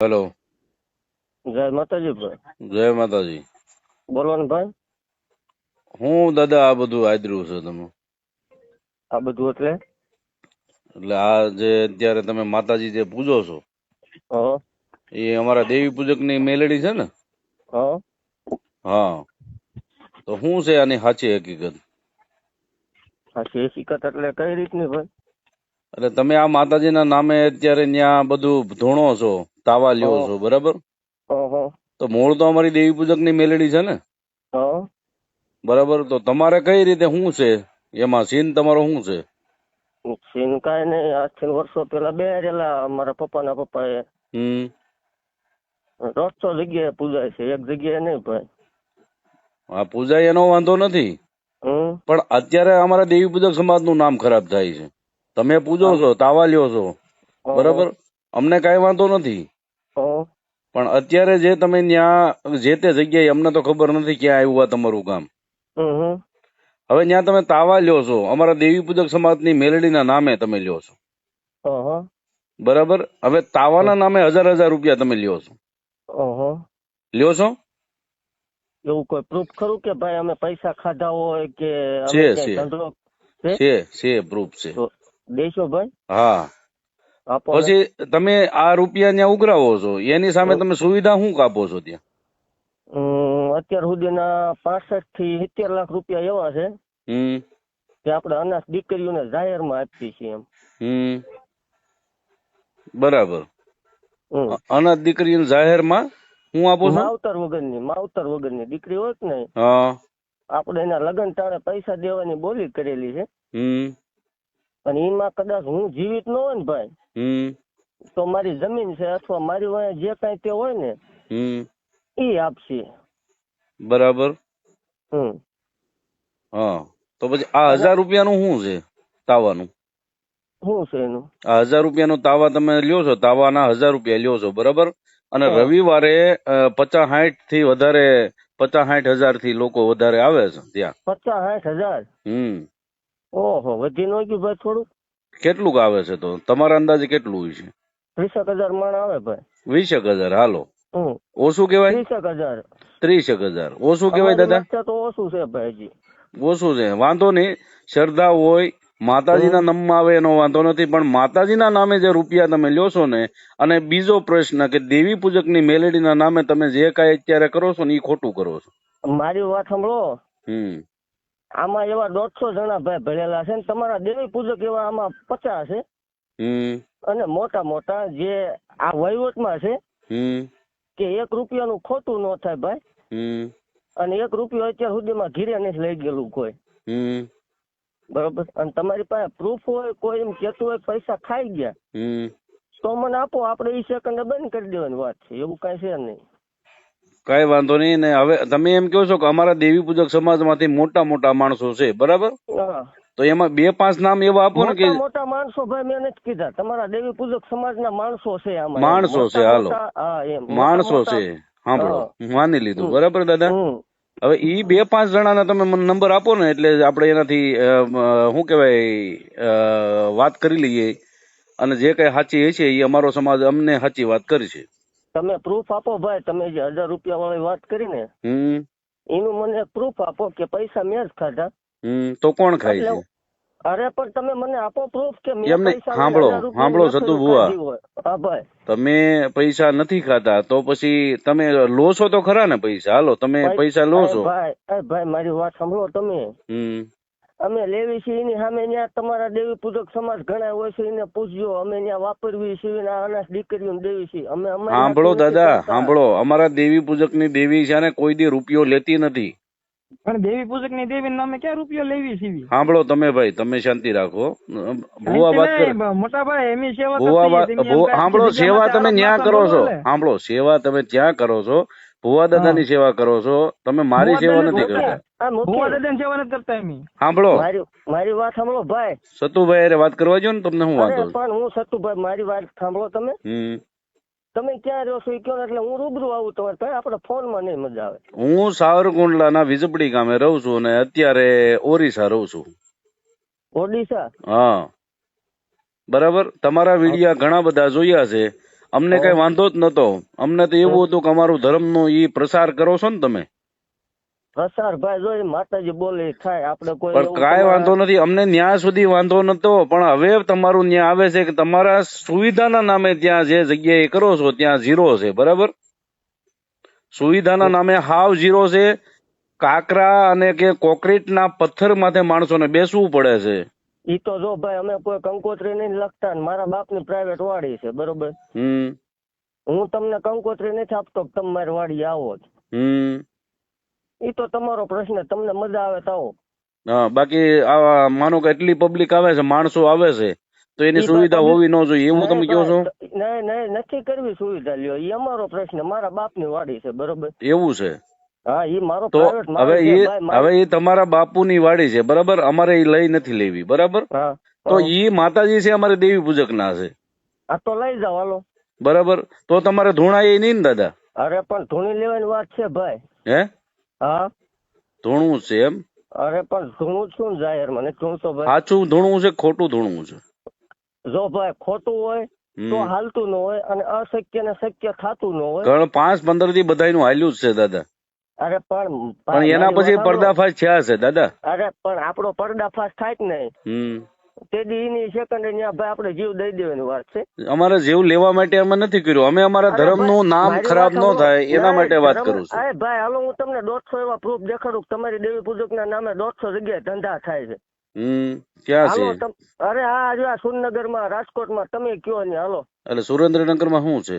Hello. જય માતાજી ભાઈ. જય માતાજી. બોલવાનું ભાઈ? હું દાદા આ બધું આદર્યું છે તમે. આ બધું એટલે? એટલે આ જે અત્યારે તમે માતાજી જે પૂજો છો એ અમારા દેવી પૂજકની મેલેડી છે ને? હા. હા. તો શું છે આની સાચી હકીકત? સાચી હકીકત એટલે કઈ રીતની ભાઈ? એટલે તમે આ માતાજીના નામે અત્યારે ત્યાં બધું ધોણો છો. તાવા લ્યો છો બરાબર તો મૂળ તો અમારી દેવી પૂજકની મેલેડી છે ને? બરાબર તો તમારે કઈ રીતે શું છે? એમાં સીન તમારો શું છે? સીન કઈ નહીં આજથી વર્ષો પેલા બે રેલા અમારા પપ્પાના પપ્પાએ. દોઢસો જગ્યાએ પૂજાય છે એક જગ્યાએ નહીં ભાઈ હા પૂજા એનો વાંધો નથી. પણ અત્યારે અમારા દેવી પૂજક સમાજનું નામ ખરાબ થાય છે. તમે પૂજો છો તાવા લ્યો છો. બરાબર? અમને કઈ વાંધો નથી. પણ અત્યારે જે તમે ત્યાં જે તે જગ્યાએ અમને તો ખબર નથી ક્યાં આવ્યું આ તમારું હમ. હવે ત્યાં તમે તાવા લ્યો છો. અમારા દેવી પૂજક સમાજની મેલડીના નામે તમે લ્યો છો. બરાબર? હવે તાવાના નામે હજાર હજાર રૂપિયા તમે લ્યો છો. લ્યો છો? એવું કોઈ પ્રૂફ ખરું કે ભાઈ અમે પૈસા ખાધા હોય કે છે, છે. છે? છે પ્રૂફ છે. દેશો ભાઈ? હા. પછી તમે આ રૂપિયા ત્યાં ઉઘરાવો છો. એની સામે તમે સુવિધા શું કાપો છો ત્યાં? હમ, અત્યાર સુધીના પાસઠથી સિત્તેર લાખ રૂપિયા એવા છે. કે આપણે અનાથ દીકરીઓને જાહેરમાં આપીએ છીએ એમ. હમ. બરાબર. હમ. અનાથ જાહેર જાહેરમાં હું આપું છું? માવતર વગરની માવતર વગરની દીકરી હોય ને આપણે એના લગ્ન ટાણે પૈસા દેવાની બોલી કરેલી છે. અને એમાં કદાચ હું જીવિત ન હોય ને ભાઈ તો મારી જમીન છે અથવા મારી વાંહે જે કાંઈ તે હોય ને એ આપશે. બરાબર. હમ. હા. તો પછી આ હજાર રૂપિયાનું શું છે તાવાનું? શું છે એનું? આ હજાર રૂપિયાનું તાવા તમે લ્યો છો તાવાના હજાર રૂપિયા લ્યો છો બરાબર? અને રવિવારે પચાસ સાઠથી વધારે પચાસ સાઠ હજારથી લોકો વધારે આવે છે ત્યાં. પચાસ સાઠ હજાર? હમ. ઓહો વધી નો ગયું ભાઈ થોડું? કેટલુંક આવે છે તો? તમારા અંદાજે કેટલું હોય છે? ત્રીસેક હજાર માણ આવે ભાઈ. વીસેક હજાર હાલો. ઓછું કહેવાય? ત્રીસેક હજાર. ત્રીસેક હજાર. ઓછું કેવાય દાદા? તો ઓછું છે ભાઈજી ઓછું છે. વાંધો નહીં. શ્રદ્ધા હોય માતાજીના નામમાં આવે એનો વાંધો નથી પણ માતાજીના નામે જે રૂપિયા તમે લ્યો છો ને અને બીજો પ્રશ્ન કે દેવી પૂજકની મેલેડીના નામે તમે જે કાંઈ અત્યારે કરો છો ને એ ખોટું કરો છો? મારી વાત સાંભળો. હમ. આમાં એવા દોઢસો જણા ભાઈ ભરેલા છે ને તમારા દેવી પૂજક એવા આમાં પચાસ છે. અને મોટા મોટા જે આ વહીવટમાં છે કે એક રૂપિયાનું ખોટું ન થાય ભાઈ. અને એક રૂપિયો અત્યાર સુધીમાં ઘીરે નથી લઈ ગયેલું કોઈ. બરોબર? અને તમારી પાસે પ્રૂફ હોય કોઈ એમ કેતું હોય પૈસા ખાઈ ગયા. હમ. તો મને આપો આપણે એ સેકન્ડ બંધ કરી દેવાની વાત છે. એવું કઈ છે નહીં. કઈ વાંધો નહીં. ને હવે તમે એમ કહો છો કે અમારા દેવી પૂજક સમાજમાંથી મોટા મોટા માણસો છે બરાબર? તો એમાં બે પાંચ નામ એવા આપો ને કે મોટા માણસો ભાઈ મેં નથી કીધા. તમારા દેવી પૂજક સમાજના માણસો છે માણસો છે, હાલો. હા માણસો છે. હા. હું માની લીધું. બરાબર દાદા? હવે ઈ બે પાંચ જણાના તમે મને નંબર આપો ને એટલે આપણે એનાથી શું કહેવાય વાત કરી લઈએ. અને જે કઈ સાચી હશે એ અમારો સમાજ અમને સાચી વાત કરશે તમે પ્રૂફ આપો ભાઈ તમે જે હજાર રૂપિયા વાળી વાત કરી ને એનું મને પ્રૂફ આપો કે પૈસા મેં જ ખાધા. તો કોણ ખાય છે? અરે પણ તમે મને આપો પ્રૂફ કે મેં સાંભળો, સાંભળો, સતુ. હા ભાઈ. તમે પૈસા નથી ખાતા તો પછી તમે લો છો તો ખરા ને પૈસા? હાલો તમે પૈસા લો છો ભાઈ ભાઈ મારી વાત સાંભળો તમે. હમ. અમે લેવી છીએ એની સામે ત્યાં તમારા દેવી પૂજક સમાજ ઘણા હોય છે એને પૂછજો અમે ત્યાં વાપરવી છીએ ને દીકરીઓને દેવી છીએ. અમે સાંભળો દાદા સાંભળો. અમારા દેવી પૂજકની દેવી છે ને કોઈ દી રૂપિયો લેતી નથી. પણ દેવી પૂજકની દેવી નામે ક્યાં રૂપિયો લેવી છીએ? સાંભળો તમે ભાઈ તમે શાંતિ રાખો. ભુવા વાત કરે મોટા ભાઈ એમની સેવા ભુવા વાત સાંભળો સેવા તમે ન્યા કરો છો. સાંભળો સેવા તમે ત્યાં કરો છો. ભુવા દાદાની સેવા કરો છો. તમે મારી સેવા નથી કરતા. આ મુખ્ય- ભુવા સેવા નથી કરતા એમની સાંભળો. મારી મારી વાત સાંભળો ભાઈ. સતુભાઈ હારે વાત કરવા જો ને તમને શું વાંધો પણ હું સતુભાઈ મારી વાત સાંભળો તમે. તમે ક્યાં રહ્યો છો કયો એટલે હું રૂબરૂ આવું તમારે. ભાઈ આપણે ફોનમાં નહીં મજા આવે. હું સાવરકુંડલાના વિજપડી ગામે રહું છું અને અત્યારે ઓરિસ્સા રહું છું. ઓડિશા? હા. બરાબર? તમારા વિડિયા ઘણા બધા જોયા છે. અમને કઈ વાંધો જ નતો. અમને તો એવું હતું કે અમારું ધર્મનો ઈ પ્રસાર કરો છો ને તમે. પ્રસાર ભાઈ જો માતાજી બોલે થાય આપણે કોઈ પણ કાંઈ વાંધો નથી. અમને ન્યાય સુધી વાંધો નતો પણ હવે તમારું ન્યાય આવે છે કે તમારા સુવિધાના નામે ત્યાં જે જગ્યાએ કરો છો ત્યાં ઝીરો છે બરાબર? સુવિધાના નામે હાવ ઝીરો છે. કાકરા અને કે કોક્રીટના પથ્થર માથે માણસોને બેસવું પડે છે. ઈ તો જો ભાઈ અમે કોઈ કંકોત્રી નહીં લખતા ને મારા બાપની પ્રાઇવેટ વાડી છે બરોબર? હું તમને કંકોત્રી નથી આપતો કે તમે મારી વાડી આવો જ. ઈ તો તમારો પ્રશ્ન તમને મજા આવે તો આવો. હા બાકી આવા માનો કે એટલી પબ્લિક આવે છે માણસો આવે છે તો એની સુવિધા હોવી ન જોઈએ એવું તમે કહો છો? નહીં નહીં નથી કરવી સુવિધા લ્યો એ અમારો પ્રશ્ન મારા બાપની વાડી છે બરોબર? એવું છે. હા એ મારો હવે એ હવે એ તમારા બાપુની વાડી છે બરાબર? અમારે એ લઈ નથી લેવી બરાબર? હા તો એ ઈ માતાજી છે અમારે દેવી પૂજક ના છે. આ તો લઈ જાવ હાલો. બરાબર? તો તમારે ધૂણા એ નહીં ને દાદા? અરે પણ ધૂણી લેવાની વાત છે ભાઈ. હે? હા. ધૂણું છે એમ? અરે પણ ધૂણું છું ને જાહેર મને ધૂણતો ભાઈ સાચું ધૂણું છે ખોટું ધૂણું છે. જો ભાઈ ખોટું હોય તો હાલતું ન હોય અને અશક્ય ને શક્ય થતું ન હોય. પાંચ પંદરથી બધાયનું હાલ્યું જ છે દાદા. અરે પણ પણ એના પછી પર્દાફાશ થયા છે દાદા. અરે પણ આપણો પર્દાફાશ થાય જ નહીં. તે દીની સેકન્ડ ત્યાં ભાઈ આપણે જીવ દઈ દેવાની વાત છે. અમારે જીવ લેવા માટે અમે નથી કર્યું. અમે અમારા ધર્મનું નામ ખરાબ ન થાય એના માટે વાત કરું છું. અરે ભાઈ હાલો હું તમને દોઢસો એવા પ્રૂફ દેખાડું તમારી દેવી પૂજક ના નામે દોઢસો જગ્યાએ ધંધા થાય છે. હમ ક્યાં છે? અરે આ જો આ રાજકોટમાં તમે કયો ને હાલો. એટલે સુરેન્દ્રનગરમાં શું છે?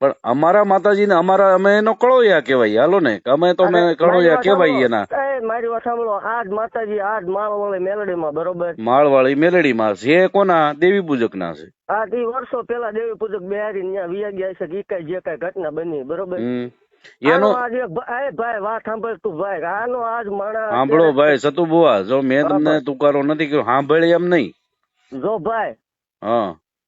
પણ અમારા માતાજીને અમારા અમે એનો કળોયા કહેવાય હાલો ને? અમે તો અમે કળોયા કહેવાય એના. મારી વાત સાંભળો. આજ માતાજી આજ માળવાળી મેલડીમાં બરોબર? માળવાળી મેલડીમાં છે. કોના? દેવી પૂજક ના છે. આ તે વર્ષો પેલા દેવી પૂજક બિહારી ત્યાં વિયા ગયા છે કે કઈ જે કઈ ઘટના બની બરોબર? એનો આજ એક ભા- ભાઈ વાત સાંભળ તું ભાઈ. આનો આજ માણસ સાંભળો ભાઈ સતુ બુઆ જો મેં તમને. તુકારો નથી કર્યો સાંભળી એમ નહીં. જો ભાઈ હા.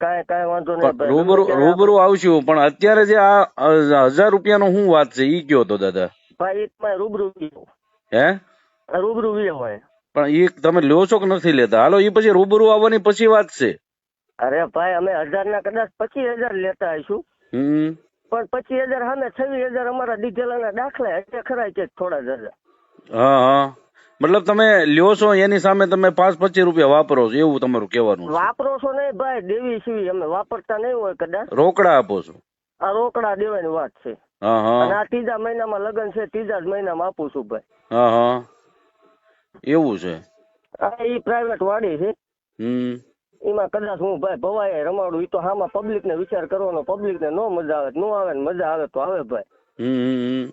કાંઈ કાંઈ વાંધો નહીં રૂબરૂ રૂબરૂ આવશું પણ અત્યારે જે આ હજાર રૂપિયાનો શું વાત છે? ઈ કયો તો દાદા? ભાઈ એક રૂબરૂ હે? રૂબરૂ વિયો હોય. પણ એ તમે લ્યો છો કે નથી લેતા? હાલો ઈ પછી રૂબરૂ આવવાની પછી વાત છે. અરે ભાઈ અમે હજાર ના કદાચ પચીસ હજાર લેતા આવીશું. હમ. પણ પચીસ હજાર સામે છવ્વીસ હજાર અમારા દીધેલાના દાખલા એટલે ખરા છે થોડા જ હજાર. હા હા. મતલબ તમે લ્યો છો એની સામે તમે પાંચ પચીસ રૂપિયા વાપરો છો એવું તમારું કહેવાનું છે. વાપરો છો નહીં ભાઈ દેવી સીવી અમે વાપરતા નહીં હોય કદાચ. રોકડા આપો છો. આ રોકડા દેવાની વાત છે. હા અને હા આ ત્રીજા મહિનામાં લગ્ન છે ત્રીજા જ મહિનામાં આપું છું ભાઈ. હા હા. એવું છે. આ ઈ પ્રાઇવેટ વાડી છે. હમ. એમાં કદાચ હું ભાઈ ભવાય રમાડું ઈ તો હામાં પબ્લિક ને વિચાર કરવાનો પબ્લિક ને નો મજા આવે નો આવે ને મજા આવે તો આવે ભાઈ. હમ હમ, હમ.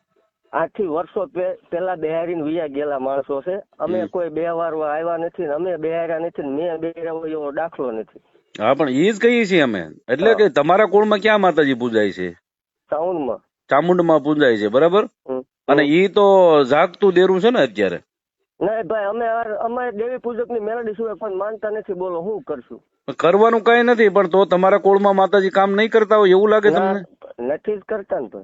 આથી વર્ષો પે- પેલા બિહારીને વિયા ગયેલા માણસો છે. અમે કોઈ બે વાર આવ્યા નથી ને અમે બિહાર્યા નથી ને મેં બિહાર્યા હોય એવો દાખલો નથી. હા પણ એ જ કહીએ છીએ અમે. એટલે કે તમારા કુળમાં ક્યાં માતાજી પૂજાય છે? સાઉન્ડમાં. ચામુંડમાં પૂજાય છે બરાબર? અને ઈ તો જાગતું દેરું છે ને અત્યારે? નહીં ભાઈ અમે અમે દેવી પૂજકની મેલડી સિવાય પણ માનતા નથી. બોલો હું કરશું? કરવાનું કઈ નથી પણ તો તમારા કુળમાં માતાજી કામ નહીં કરતા હોય એવું લાગે તમને? નથી જ કરતા ને ભાઈ.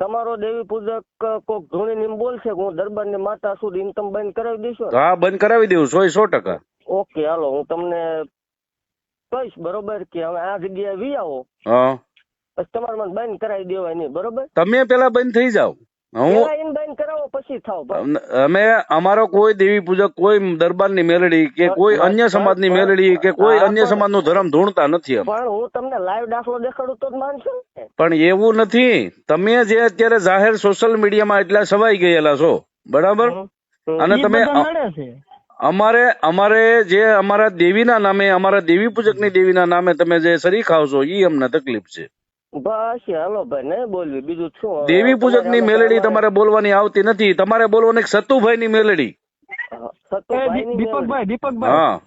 તમારો દેવી પૂજક કોક ધૂણી ને બોલશે કે હું દરબારની માતા સુધી ઇન્કમ બંધ કરાવી દઈશું હા બંધ કરાવી દેવું સો સો ટકા. ઓકે હાલો હું તમને કહીશ બરોબર કે હવે આ જગ્યાએ વી આવો. હા. તમારે મને બંધ કરાવી દેવાય નહીં બરોબર? તમે પેલા બંધ થઈ જાઓ. અમે અમારો કોઈ દેવી પૂજક કોઈ દરબારની મેલડી કે કોઈ અન્ય સમાજની મેલડી કે કોઈ અન્ય સમાજનો ધર્મ ધૂણતા નથી પણ હું તમને લાઈવ દાખલો દેખાડું તો માનશો પણ એવું નથી. તમે જે અત્યારે જાહેર સોશિયલ મીડિયામાં એટલા સવાઈ ગયેલા છો બરાબર. અને તમે અમારે અમારે જે અમારા દેવીના નામે અમારા દેવી પૂજકની દેવીના નામે તમે જે શરી ખાવ છો એ અમને તકલીફ છે. બસ હાલો ભાઈ ને બોલવી? બીજું શું? દેવી પૂજકની મેલડી તમારે બોલવાની આવતી નથી. તમારે બોલવાની સતુભાઈની મેલડી. હા, એ દીપકભાઈ દીપકભાઈ. હા.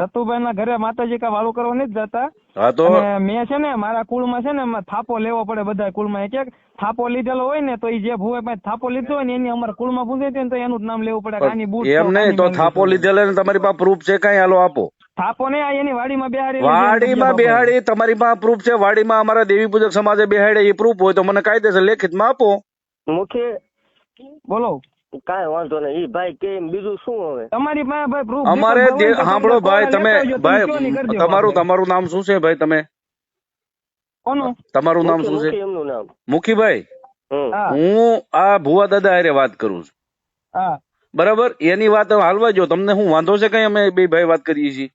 સતુભાઈ ના ઘરે માતાજી કા વાળું કરવા નથી જતા. હા તો? મેં છે ને મારા કુળમાં છે ને થાપો લેવો પડે બધા કુળમાં. એક એક થાપો લીધેલો હોય ને તો એ જે ભૂવે પાસે થાપો લીધો હોય ને એની અમારા કુળમાં પૂછે છે ને તો એનું જ નામ લેવું પડે. આની બૂટ એમ નહીં તો થાપો લીધેલો ને તમારી પાસે પ્રૂફ છે કઈ? હાલો આપો. થાપો ને આ એની વાડીમાં બેહાડી વાડીમાં બેહાડી તમારી પાસે પ્રૂફ છે વાડીમાં અમારા દેવી પૂજક સમાજે બેહાડે એ પ્રૂફ હોય તો મને કાયદેસર લેખિતમાં આપો. મુખ્ય બોલો. કાંઈ વાંધો નહીં. ઈ ભાઈ કે બીજું શું હવે? તમારી પાસે ભાઈ પ્રૂફ અમારે સાંભળો ભાઈ તમે ભાઈ તમારું તમારું નામ શું છે ભાઈ તમે? કોનું? તમારું નામ શું છે? એમનું નામ. મુખીભાઈ? હું. આ ભુવા દાદા હારે વાત કરું છું. બરાબર? એની વાત હાલવા જો તમને હું વાંધો છે કઈ અમે બે ભાઈ વાત કરીએ છીએ?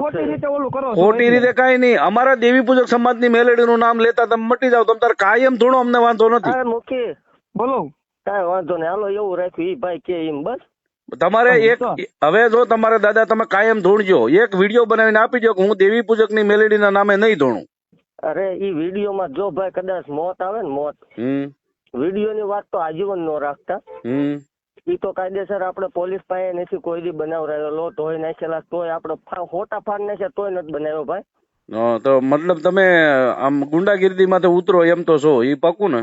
ખોટી રીતે ઓલું કરો છો. ખોટી એટલે. રીતે કઈ નહીં. અમારા દેવી પૂજક મેલડી નું નામ લેતા તમે મટી જાવ તમે તાર કાયમ થોડો અમને વાંધો નથી. બોલો. કઈ વાંધો નહીં. હાલો એવું રાખ્યું એ ભાઈ કે એમ બસ. તમારે એક હવે જો તમારે દાદા તમે કાયમ ધૂણજો. એક વીડિયો બનાવીને આપી દો કે હું દેવી પૂજકની મેલેડી ના નામે નહીં ધૂણું. અરે ઈ વિડીયોમાં જો ભાઈ કદાચ મોત આવે ને મોત. વીડિયો ની વાત તો આજીવન નો રાખતા. હમ. ઈ તો કાયદેસર આપણે પોલીસ પાસે નથી કોઈ દી બનાવરાયેલો તોય નાખેલા તોય આપણે ફા- ખોટા ફાડ નાખ્યા તોય નથી બનાવ્યો ભાઈ. હા, તો મતલબ તમે આમ ગુંડાગીરી માંથી ઉતરો એમ તો છો. એ પાકું ને?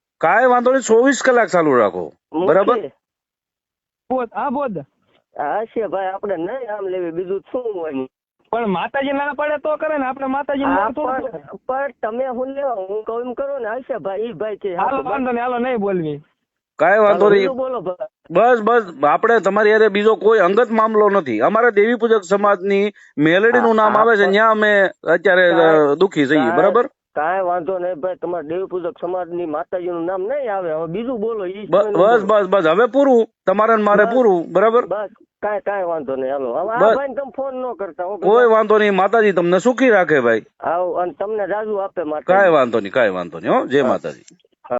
કાંઈ વાંધો નહીં ચોવીસ કલાક ચાલુ રાખો. બરાબર? બોધ આ બોધ હા છે ભાઈ આપણે નહીં આમ લેવી બીજું શું હોય? પણ માતાજી ના પડે તો કરે ને આપણે માતાજી પણ તમે હું લેવા હું કહું એમ કરો ને હશે ભાઈ ઈ ભાઈ છે હાલો વાંધો નહીં હાલો નહીં બોલવી. કાંઈ વાંધો નહીં. બોલો ભાઈ. બસ બસ આપણે તમારી અરે બીજો કોઈ અંગત મામલો નથી. અમારા દેવી પૂજક સમાજની મેલેડીનું નામ આવે છે ત્યાં અમે અત્યારે દુખી જઈએ બરાબર? કાંઈ વાંધો નહીં ભાઈ તમારા દેવી પૂજક સમાજની માતાજી નું નામ નહીં આવે. હવે બીજું બોલો ઈ બસ બસ બસ હવે પૂરું. તમારે ને મારે પૂરું બરાબર? બસ કાંઈ કાંઈ વાંધો નહીં. હાલો હવે આ ભાઈ તમે ફોન ન કરતા કોઈ વાંધો નહીં માતાજી તમને સુખી રાખે ભાઈ. આવ અને તમને રાજુ આપે માતા કાંઈ વાંધો નહીં કાંઈ વાંધો નહીં હો જય માતાજી.